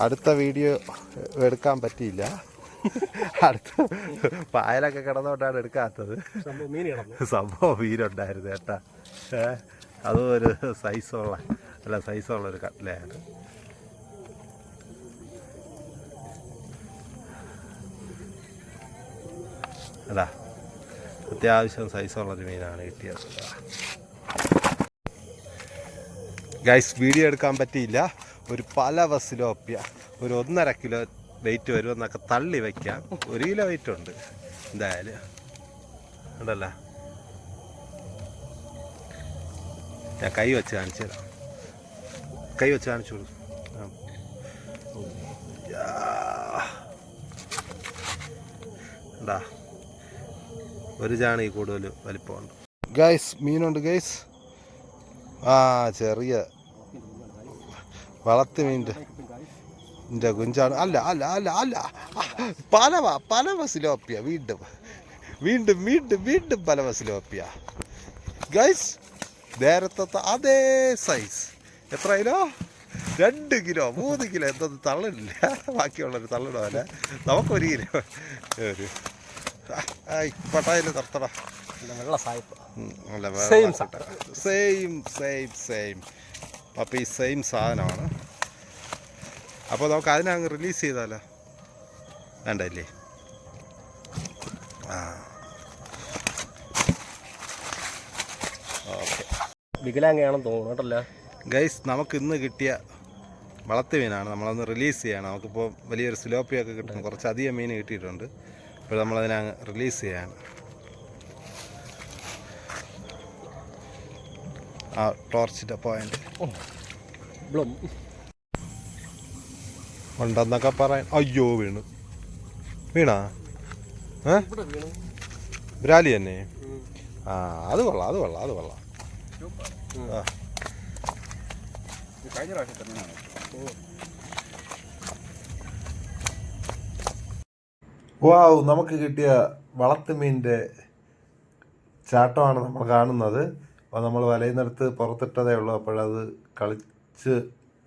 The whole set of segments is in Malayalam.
അടുത്ത വീഡിയോ എടുക്കാൻ പറ്റിയില്ല. അടുത്ത പായലൊക്കെ കിടന്നോട്ടാണ് എടുക്കാത്തത്. സംഭവം മീൻ കിടന്നു. സംഭവം വീരുണ്ടായിരുന്നു കേട്ടാ. ഏ, അതും ഒരു സൈസുള്ള അല്ല സൈസുള്ള ഒരു കട്ടിലായിരുന്നു. അതാ അത്യാവശ്യം സൈസുള്ളൊരു മീനാണ് കിട്ടിയത്. ഗൈസ് വീഡിയോ എടുക്കാൻ പറ്റിയില്ല. ഒരു പല ബസ്സിലോപ്യ ഒരു ഒന്നര കിലോ വെയിറ്റ് വരുമെന്നൊക്കെ തള്ളി വയ്ക്കാം ഒരു കിലോ വെയിറ്റ് ഉണ്ട്. എന്തായാലും. ഉണ്ടല്ല. ഞാൻ കൈ വെച്ച് കാണിച്ചു തരാം. കൈ വെച്ച് കാണിച്ചോളൂ കൊടുക്കും. ഉണ്ടാ ഒരു ചാണി കൂടുതൽ വലിപ്പമുണ്ട് ഗൈസ് മീനുണ്ട് ഗൈസ് ആ ചെറിയ വളർത്ത് മീന്റെ. എന്റെ കുഞ്ചാണ്. അല്ല അല്ല അല്ല അല്ല. പലവ പലവ സിലോപ്പിയ വീണ്ടും. വീണ്ടും വീണ്ടും വീണ്ടും പലവ സിലോപ്പിയ. ഗൈസ് നേരത്തെ അതേ സൈസ് എത്ര കിലോ? രണ്ട് കിലോ മൂന്ന് കിലോ. എന്തൊന്നും തള്ളില്ല ബാക്കിയുള്ളൊരു തള്ളിടല്ല നമുക്കൊരു കിലോ. ഒരു. പട്ടായിൽ തർത്തട വെള്ള സായിപ്പ്. സെയിം സെയിം സെയിം സെയിം അപ്പോൾ ഈ സെയിം സാധനമാണ്. അപ്പോൾ നമുക്ക് അതിനെ അങ്ങ് റിലീസ് ചെയ്താലോ? വേണ്ടല്ലേ ആ. ഓക്കെ. വികലാംഗയാണെന്ന് തോന്നുന്നു കേട്ടല്ല. ഗൈസ് നമുക്ക് ഇന്ന് കിട്ടിയ വളർത്തു മീനാണ്. നമ്മളൊന്ന് റിലീസ് ചെയ്യണം. നമുക്കിപ്പോൾ വലിയൊരു സിലോപ്പിയൊക്കെ കിട്ടും കുറച്ചധികം മീൻ കിട്ടിയിട്ടുണ്ട്. അപ്പോൾ നമ്മളതിനെ അങ്ങ് റിലീസ് ചെയ്യാണ്. ആ ടോർച്ചിന്റെ പോയിന്റ് ബ്ലും. ഉണ്ടെന്നൊക്കെ പറയാൻ അയ്യോ വീണു. വീണാ? ഏ? ഇവിടെ വീണു. ബ്രാലി തന്നെ? ആ അത് കൊള്ളാം അത് കൊള്ളാം അത് കൊള്ളാം. ആ. വാവ് നമുക്ക് കിട്ടിയ വളർത്തുമീന്റെ ചാട്ടമാണ് നമ്മൾ കാണുന്നത്. അപ്പോൾ നമ്മൾ വലയുന്നിടത്ത് പുറത്തിട്ടതേ ഉള്ളൂ. അപ്പോഴത് കളിച്ച്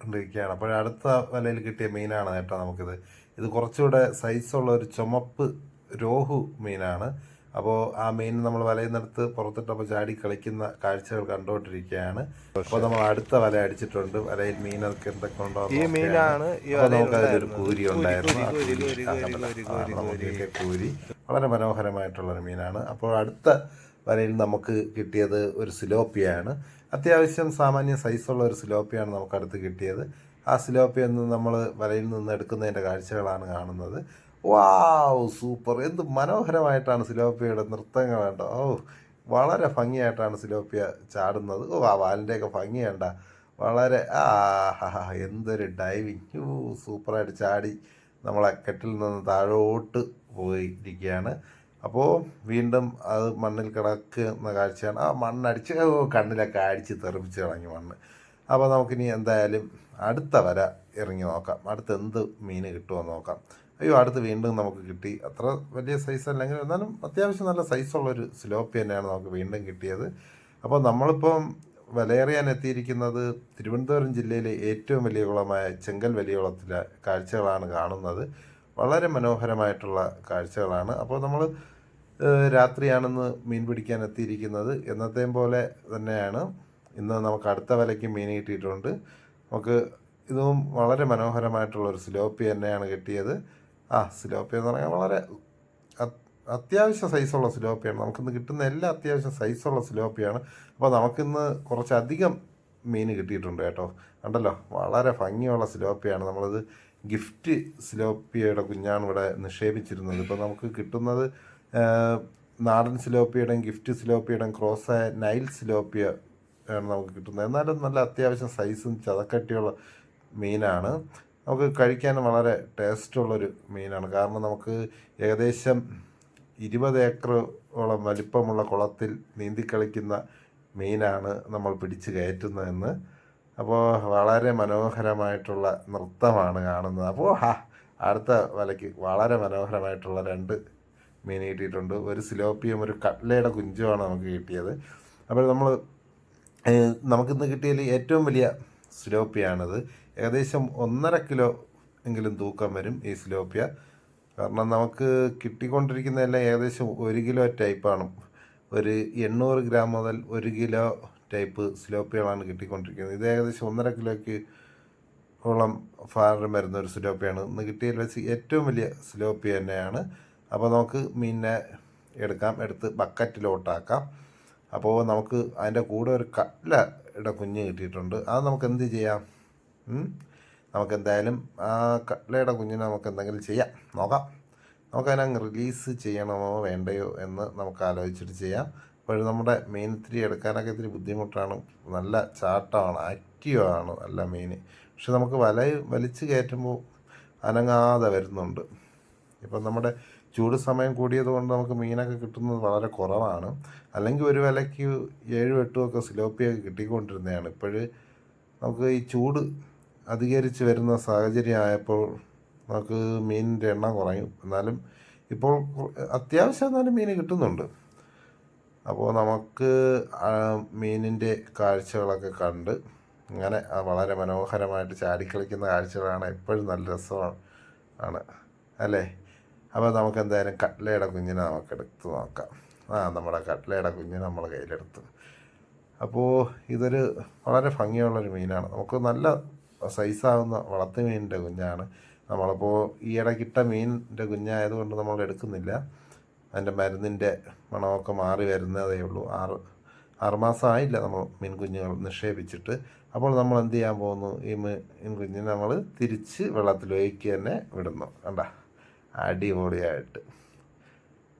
കൊണ്ടിരിക്കുകയാണ്. അപ്പോൾ അടുത്ത വലയിൽ കിട്ടിയ മീനാണ് കേട്ടോ നമുക്കിത്. ഇത് കുറച്ചുകൂടെ സൈസുള്ള ഒരു ചുമപ്പ് രോഹു മീനാണ്. അപ്പോൾ ആ മീൻ നമ്മൾ വലയുന്നിടത്ത് പുറത്തിട്ടപ്പോൾ ചാടി കളിക്കുന്ന കാഴ്ചകൾ കണ്ടുകൊണ്ടിരിക്കുകയാണ്. അപ്പോൾ നമ്മൾ അടുത്ത വല അടിച്ചിട്ടുണ്ട്. വലയിൽ മീനൊക്കെ എന്തൊക്കെ ഉണ്ടോ ഈ മീനാണ് ഈ അപ്പോൾ നമുക്ക് അതിലൊരു കൂരി ഉണ്ടായിരുന്നു. കൂരി വളരെ മനോഹരമായിട്ടുള്ളൊരു മീനാണ്. അപ്പോൾ അടുത്ത വലയിൽ നമുക്ക് കിട്ടിയത് ഒരു സിലോപ്പിയാണ് അത്യാവശ്യം സാമാന്യ സൈസുള്ള ഒരു സിലോപ്പിയാണ് നമുക്കടുത്ത് കിട്ടിയത്. ആ സിലോപ്പി നിന്ന് നമ്മൾ വലയിൽ നിന്ന് എടുക്കുന്നതിന്റെ കാഴ്ചകളാണ് കാണുന്നത്. Wow super. എന്ത് മനോഹരമായിട്ടാണ് സിലോപ്പിയയുടെ നൃത്തങ്ങൾ കണ്ടോ? ഓ വളരെ ഭംഗിയായിട്ടാണ് സിലോപ്പിയ ചാടുന്നത്. ഓ ആ വാലിന്റെയൊക്കെ ഭംഗി കണ്ട വളരെ ആ ഹാ, എന്തൊരു ഡൈവിങ് സൂപ്പറായിട്ട് ചാടി നമ്മളെ കെട്ടിൽ നിന്ന് താഴോട്ട് പോയിരിക്കുകയാണ്. അപ്പോൾ വീണ്ടും അത് മണ്ണിൽ കിടക്കുന്ന കാഴ്ചയാണ്. ആ മണ്ണടിച്ച് കണ്ണിലൊക്കെ അടിച്ച് തെറിപ്പിച്ച് കളഞ്ഞു മണ്ണ്. അപ്പോൾ നമുക്കിനി എന്തായാലും അടുത്ത വര ഇറങ്ങി നോക്കാം. അടുത്ത് എന്ത് മീൻ കിട്ടുമെന്ന് നോക്കാം. അയ്യോ അടുത്ത് വീണ്ടും നമുക്ക് കിട്ടി അത്ര വലിയ സൈസ് അല്ലെങ്കിൽ എന്നാലും അത്യാവശ്യം നല്ല സൈസുള്ളൊരു സ്ലോപ്പി തന്നെയാണ് നമുക്ക് വീണ്ടും കിട്ടിയത്. അപ്പോൾ നമ്മളിപ്പം വിലയേറിയാൻ എത്തിയിരിക്കുന്നത് തിരുവനന്തപുരം ജില്ലയിലെ ഏറ്റവും വലിയ കുളമായ ചെങ്കൽ വലിയ കുളത്തിലെ കാഴ്ചകളാണ് കാണുന്നത്. വളരെ മനോഹരമായിട്ടുള്ള കാഴ്ചകളാണ്. അപ്പോൾ നമ്മൾ രാത്രിയാണെന്ന് മീൻ പിടിക്കാൻ എത്തിയിരിക്കുന്നത് എന്നത്തെയും പോലെ തന്നെയാണ്. ഇന്ന് നമുക്ക് അടുത്ത വലയ്ക്ക് മീൻ കിട്ടിയിട്ടുണ്ട്. നമുക്ക് ഇതും വളരെ മനോഹരമായിട്ടുള്ള ഒരു സിലോപ്പി തന്നെയാണ് കിട്ടിയത്. ആ സിലോപ്പി എന്ന് പറഞ്ഞാൽ വളരെ അത്യാവശ്യ സൈസുള്ള സിലോപ്പിയാണ്. നമുക്കിന്ന് കിട്ടുന്ന എല്ലാ അത്യാവശ്യ സൈസുള്ള സിലോപ്പിയാണ്. അപ്പോൾ നമുക്കിന്ന് കുറച്ചധികം മീൻ കിട്ടിയിട്ടുണ്ട് കേട്ടോ. കണ്ടല്ലോ? വളരെ ഭംഗിയുള്ള സിലോപ്പിയാണ് നമ്മളത് ഗിഫ്റ്റ് സിലോപ്പിയയുടെ കുഞ്ഞാണ് ഇവിടെ നിക്ഷേപിച്ചിരുന്നത്. ഇപ്പോൾ നമുക്ക് കിട്ടുന്നത് നാടൻ സിലോപ്പിയുടെയും ഗിഫ്റ്റ് സിലോപ്പിയുടെയും ക്രോസായ നൈൽ സിലോപ്പിയ ആണ് നമുക്ക് കിട്ടുന്നത്. എന്നാലും നല്ല അത്യാവശ്യം സൈസും ചതക്കട്ടിയുള്ള മീനാണ്. നമുക്ക് കഴിക്കാനും വളരെ ടേസ്റ്റുള്ളൊരു മീനാണ്. കാരണം നമുക്ക് ഏകദേശം ഇരുപത് ഏക്കറോളം വലിപ്പമുള്ള കുളത്തിൽ നീന്തി കളിക്കുന്ന മീനാണ് നമ്മൾ പിടിച്ച് കയറ്റുന്നതെന്ന് അപ്പോൾ വളരെ മനോഹരമായിട്ടുള്ള നൃത്തമാണ് കാണുന്നത്. അപ്പോൾ ഹാ അടുത്ത വലയ്ക്ക് വളരെ മനോഹരമായിട്ടുള്ള രണ്ട് മീൻ കിട്ടിയിട്ടുണ്ട്. ഒരു സിലോപ്പിയും ഒരു കട്ലയുടെ കുഞ്ചുമാണ് നമുക്ക് കിട്ടിയത്. അപ്പോൾ നമ്മൾ നമുക്കിന്ന് കിട്ടിയതിൽ ഏറ്റവും വലിയ സിലോപ്പിയാണിത്. ഏകദേശം ഒന്നര കിലോ എങ്കിലും തൂക്കം വരും ഈ സിലോപ്പിയ. കാരണം നമുക്ക് കിട്ടിക്കൊണ്ടിരിക്കുന്നതെല്ലാം ഏകദേശം ഒരു കിലോ ടൈപ്പാണ്. ഒരു എണ്ണൂറ് ഗ്രാം മുതൽ ഒരു കിലോ ടൈപ്പ് സിലോപ്പികളാണ് കിട്ടിക്കൊണ്ടിരിക്കുന്നത്. ഇത് ഏകദേശം ഒന്നര കിലോയ്ക്ക് ഓളം ഫാറിൽ വരുന്ന ഒരു സിലോപ്പിയാണ്. ഇന്ന് കിട്ടിയതിൽ വെച്ച് ഏറ്റവും വലിയ സിലോപ്പി തന്നെയാണ്. അപ്പോൾ നമുക്ക് മീനിനെ എടുക്കാം. എടുത്ത് ബക്കറ്റിലോട്ടാക്കാം. അപ്പോൾ നമുക്ക് അതിന്റെ കൂടെ ഒരു കട്ലയുടെ കുഞ്ഞ് കിട്ടിയിട്ടുണ്ട്. അത് നമുക്ക് എന്ത് ചെയ്യാം? നമുക്ക് എന്തായാലും ആ കട്ലയുടെ കുഞ്ഞിനെ നമുക്ക് എന്തെങ്കിലും ചെയ്യാം. നോക്കാം. നമുക്കതിനങ്ങ് റിലീസ് ചെയ്യണമോ വേണ്ടയോ എന്ന് നമുക്ക് ആലോചിച്ചിട്ട് ചെയ്യാം. അപ്പോൾ നമ്മുടെ മീൻ ഇത്തിരി എടുക്കാനൊക്കെ ഇത്തിരി ബുദ്ധിമുട്ടാണ്. നല്ല ചാട്ടമാണ് ആണ് നല്ല മീൻ. പക്ഷെ നമുക്ക് വല വലിച്ചു കയറ്റുമ്പോൾ അനങ്ങാതെ വരുന്നുണ്ട്. ഇപ്പം നമ്മുടെ ചൂട് സമയം കൂടിയത് കൊണ്ട് നമുക്ക് മീനൊക്കെ കിട്ടുന്നത് വളരെ കുറവാണ്. അല്ലെങ്കിൽ ഒരു വിലയ്ക്ക് ഏഴും എട്ടും ഒക്കെ സിലോപ്പിയൊക്കെ കിട്ടിക്കൊണ്ടിരുന്നതാണ്. ഇപ്പോഴ് നമുക്ക് ഈ ചൂട് അധികരിച്ച് വരുന്ന സാഹചര്യം ആയപ്പോൾ നമുക്ക് മീനിന്റെ എണ്ണം കുറയും. എന്നാലും ഇപ്പോൾ അത്യാവശ്യം എന്നാലും മീൻ കിട്ടുന്നുണ്ട്. അപ്പോൾ നമുക്ക് മീനിന്റെ കാഴ്ചകളൊക്കെ കണ്ട് ഇങ്ങനെ വളരെ മനോഹരമായിട്ട് ചാടിക്കളിക്കുന്ന കാഴ്ചകളാണ് എപ്പോഴും നല്ല രസമാണ് ആണ് അല്ലേ? അപ്പോൾ നമുക്ക് എന്തായാലും കട്ലയുടെ കുഞ്ഞിനെ നമുക്ക് എടുത്ത് നോക്കാം. ആ നമ്മുടെ കട്ലയുടെ കുഞ്ഞിനെ നമ്മൾ കയ്യിലെടുത്ത്. അപ്പോൾ ഇതൊരു വളരെ ഭംഗിയുള്ളൊരു മീനാണ്. നമുക്ക് നല്ല സൈസാകുന്ന വളർത്തു മീനിന്റെ കുഞ്ഞാണ്. നമ്മളിപ്പോൾ ഈ ഇടയ്ക്കിട്ട മീനിന്റെ കുഞ്ഞായതുകൊണ്ട് നമ്മൾ എടുക്കുന്നില്ല. അതിന്റെ മരുന്നിന്റെ മണമൊക്കെ മാറി വരുന്നതേ ഉള്ളൂ. ആറ് ആറുമാസം ആയില്ല നമ്മൾ മീൻകുഞ്ഞുങ്ങൾ നിക്ഷേപിച്ചിട്ട്. അപ്പോൾ നമ്മൾ എന്ത് ചെയ്യാൻ പോകുന്നു? ഈ മീൻകുഞ്ഞിനെ നമ്മൾ തിരിച്ച് വെള്ളത്തിൽ ഒഴുക്കി തന്നെ വിടുന്നു. കണ്ട? അടിപൊളിയായിട്ട്.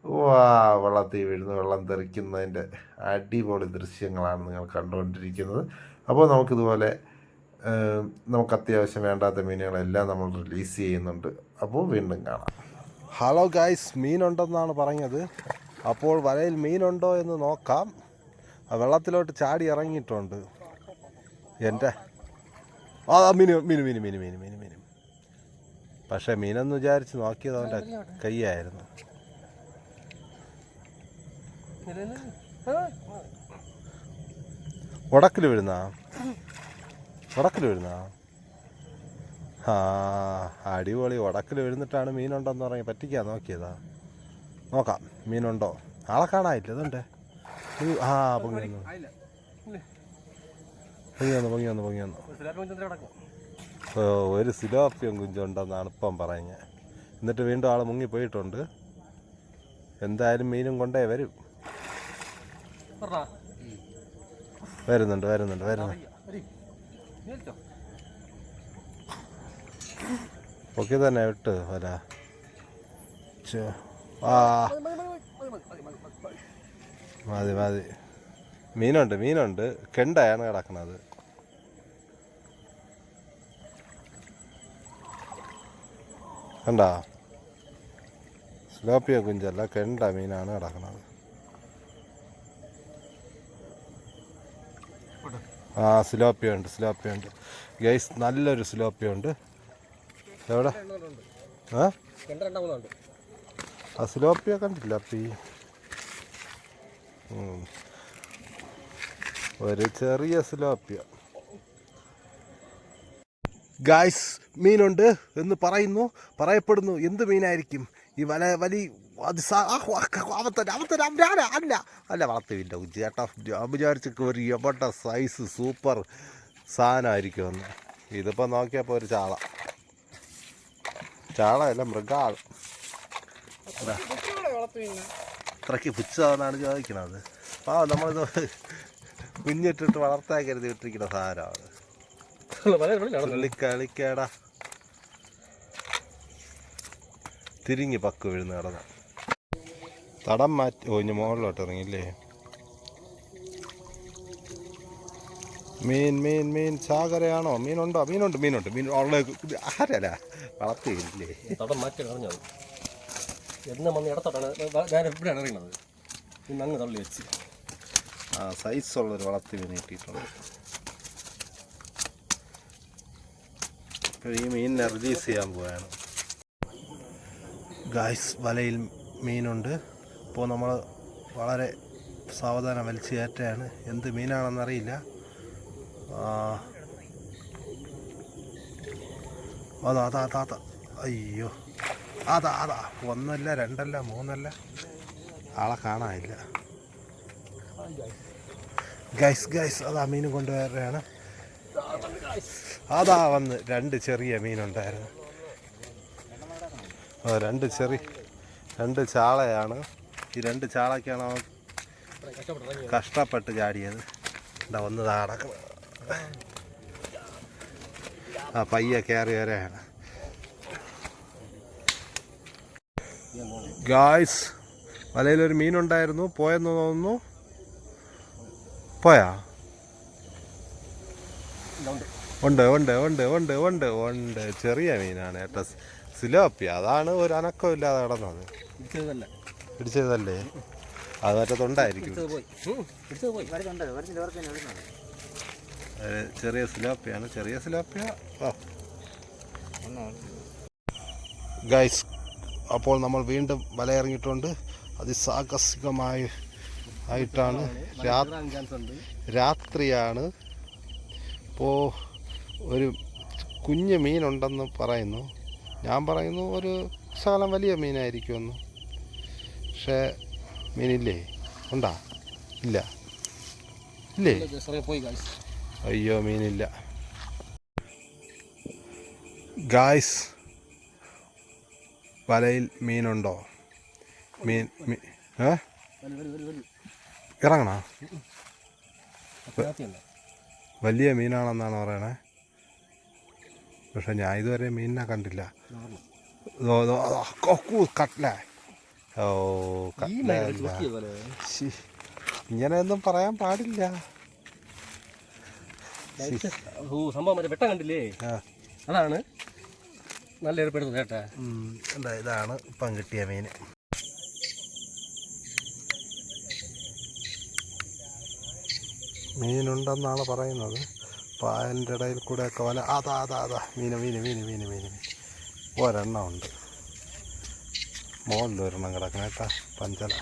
വാ വെള്ളത്തിൽ വീഴുന്നു വെള്ളം തെറിക്കുന്നതിന്റെ അടിപൊളി ദൃശ്യങ്ങളാണ് നിങ്ങൾ കണ്ടുകൊണ്ടിരിക്കുന്നത്. അപ്പോൾ നമുക്കിതുപോലെ നമുക്ക് അത്യാവശ്യം വേണ്ടാത്ത മീനുകളെല്ലാം നമ്മൾ റിലീസ് ചെയ്യുന്നുണ്ട്. അപ്പോൾ വീണ്ടും കാണാം. ഹലോ ഗൈസ് മീനുണ്ടെന്നാണ് പറഞ്ഞത്. അപ്പോൾ വലയിൽ മീനുണ്ടോ എന്ന് നോക്കാം. വെള്ളത്തിലോട്ട് ചാടി ഇറങ്ങിയിട്ടുണ്ട്. എന്റെ ആ മീൻ മീൻ മീൻ മീൻ മീൻ മീൻ മീൻ. പക്ഷേ മീനെന്ന് വിചാരിച്ച് നോക്കിയത് അവന്റെ കൈയായിരുന്നു ഉടക്കിൽ വരുന്ന? ഉടക്കിൽ വീഴുന്ന ആ അടിപൊളി. ഉടക്കിൽ വീഴുന്നിട്ടാണ് മീനുണ്ടെന്ന് പറഞ്ഞ് പറ്റിക്കാൻ നോക്കിയതാ. നോക്കാം മീനുണ്ടോ? ആളെ കാണാനില്ല? ഇതുണ്ട്. ആ പൊങ്ങി വന്നു. പൊങ്ങി വന്നു പൊങ്ങി വന്നു പൊങ്ങി വന്നു. ഓ ഒരു സിലോപ്പിയം കുഞ്ചുണ്ടെന്നാണ് ഇപ്പം പറഞ്ഞത് എന്നിട്ട് വീണ്ടും ആൾ മുങ്ങിപ്പോയിട്ടുണ്ട് എന്തായാലും മീനും കൊണ്ടേ വരും. വരുന്നുണ്ട് വരുന്നുണ്ട് വരുന്നുണ്ട്. പൊക്കി തന്നെ വിട്ട് വല മതി മതി. മീനുണ്ട് മീനുണ്ട്. കെണ്ടയാണ് കിടക്കണത്. കണ്ടാ? സ്ലോപ്പിയ കുഞ്ചല്ല കെണ്ട മീനാണ് കിടക്കണത്. ആ സിലോപ്പിയ ഉണ്ട്. ഗൈസ് നല്ലൊരു സിലോപ്പിയ ഉണ്ട്. എവിടെ? ആ? രണ്ടെണ്ണമുണ്ട് ആ സിലോപ്പിയ കണ്ടില്ല അപ്പി. ഒരു ചെറിയ സിലോപ്പിയ. ഗായ്സ് മീനുണ്ട് എന്ന് പറയുന്നു. പറയപ്പെടുന്നു എന്ത് മീനായിരിക്കും? ഈ വല വലി അല്ല. അല്ല വളർത്തില്ല ചേട്ടാ ഞാൻ ഒരു എവട്ട സൈസ് സൂപ്പർ സാധനമായിരിക്കുമെന്ന്. ഇതിപ്പോൾ നോക്കിയപ്പോൾ ഒരു ചാള. ചാള അല്ല മൃഗാൾ അത്രയ്ക്ക് പുച്ഛമെന്നാണ് ചോദിക്കണത്. ആ നമ്മളിത് കുഞ്ഞിട്ടിട്ട് വളർത്താൻ കരുതി ഇട്ടിരിക്കുന്ന സാധനമാണ്. കളിക്കാടാ തിരിഞ്ഞ് പക്ക് വീഴുന്ന കിടന്ന. തടം മാറ്റി ഓ ഇനി മുകളിലോട്ട് ഇറങ്ങില്ലേ മീൻ മീൻ മീൻ ചാകരയാണോ? മീനുണ്ടോ? മീനുണ്ട് മീനുണ്ട് മീൻ ഉള്ള ആരല്ല വളർത്തിയില്ലേ? തടം മാറ്റി കളഞ്ഞത് എന്നും വന്ന് ഇടത്തോട്ടാണ്. ഞാൻ എവിടെയാണ് അറിയണത് ഇന്ന് അങ്ങ് തള്ളി വെച്ച്. ആ സൈസുള്ളൊരു വളർത്തി മീൻ കിട്ടിയിട്ടുണ്ട്. ഇപ്പോൾ ഈ മീനിനെ റിലീസ് ചെയ്യാൻ പോവുകയാണ് ഗായ്സ് വലയിൽ മീനുണ്ട്. ഇപ്പോൾ നമ്മൾ വളരെ സാവധാനം വലിച്ചു കയറ്റുകയാണ്. എന്ത് മീനാണെന്നറിയില്ല ആ, അതാ അതാ അതാ അതാ. അയ്യോ. അതാ അതാ. ഒന്നല്ല രണ്ടല്ല മൂന്നല്ല. ആളെ കാണാനില്ല. ഗൈസ് ഗൈസ് അതാ മീൻ കൊണ്ടുവരാണ് അതാ വന്ന് രണ്ട് ചെറിയ മീനുണ്ടായിരുന്നു. രണ്ട് ചെറിയ രണ്ട് ചാളയാണ്. ഈ രണ്ട് ചാളയ്ക്കാണ് അവൻ കഷ്ടപ്പെട്ട് ചാടിയത്. എന്താ ഒന്ന് താടക്കണം ആ പയ്യെ കയറി വരെയാണ് ഗായ്സ് വലയിലൊരു മീനുണ്ടായിരുന്നു. പോയെന്ന് തോന്നുന്നു? പോയാ? ഉണ്ട് ഉണ്ട് ഉണ്ട് ഉണ്ട് ഉണ്ട് ഉണ്ട്. ചെറിയ മീനാണ് ഏട്ടാ സിലോപ്പി അതാണ് ഒരു അനക്കം ഇല്ലാതെ കിടന്നത് പിടിച്ചതല്ലേ അത് മറ്റേ തൊണ്ടായിരിക്കും ഇടിച്ചത് പോയി ഉം, ഇടിച്ചത് പോയി ചെറിയ സിലാപ്പിയാണ്. ചെറിയ സിലാപ്പിയ ഗൈസ് അപ്പോൾ നമ്മൾ വീണ്ടും വലയിറങ്ങിയിട്ടുണ്ട്. അതിസാഹസികമായി ആയിട്ടാണ് രാത്രിയാണ്. ഇപ്പോൾ ഒരു കുഞ്ഞ് മീനുണ്ടെന്ന് പറയുന്നു. ഞാൻ പറയുന്നു ഒരു ശകലം വലിയ മീനായിരിക്കുമെന്ന്. പക്ഷേ മീനില്ലേ? ഉണ്ടാ? ഇല്ല. ഇല്ലേ? പോയി അയ്യോ മീനില്ല. ഗായ്സ് വലയിൽ മീനുണ്ടോ? മീൻ ഏ? ഇറങ്ങണ? വലു വലു വലു വലിയ മീനാണെന്നാണ് പറയണേ? പക്ഷെ ഞാൻ ഇതുവരെ മീനിനെ കണ്ടില്ല. കട്ട്ല. ഓ കട്ട്ല ഇങ്ങനെയൊന്നും പറയാൻ പാടില്ല. ഓ സംഭവം മറ്റേ വെട്ടം കണ്ടില്ലേ? അതാണ്. നല്ല ഏർപ്പെടുന്നത് കേട്ടാ. എന്താ ഇതാണ് ഇപ്പം കിട്ടിയ മീൻ. മീനുണ്ടെന്നാണ് പറയുന്നത്. പായലിന്റെ ഇടയിൽ കൂടെ ഒക്കെ വല അതാ അതാ അതാ. മീന് മീന് മീന് മീന് മീന് മീൻ ഒരെണ്ണം ഉണ്ട്. മോളിൽ ഒരെണ്ണം കിടക്കണം കേട്ടാ പഞ്ചല.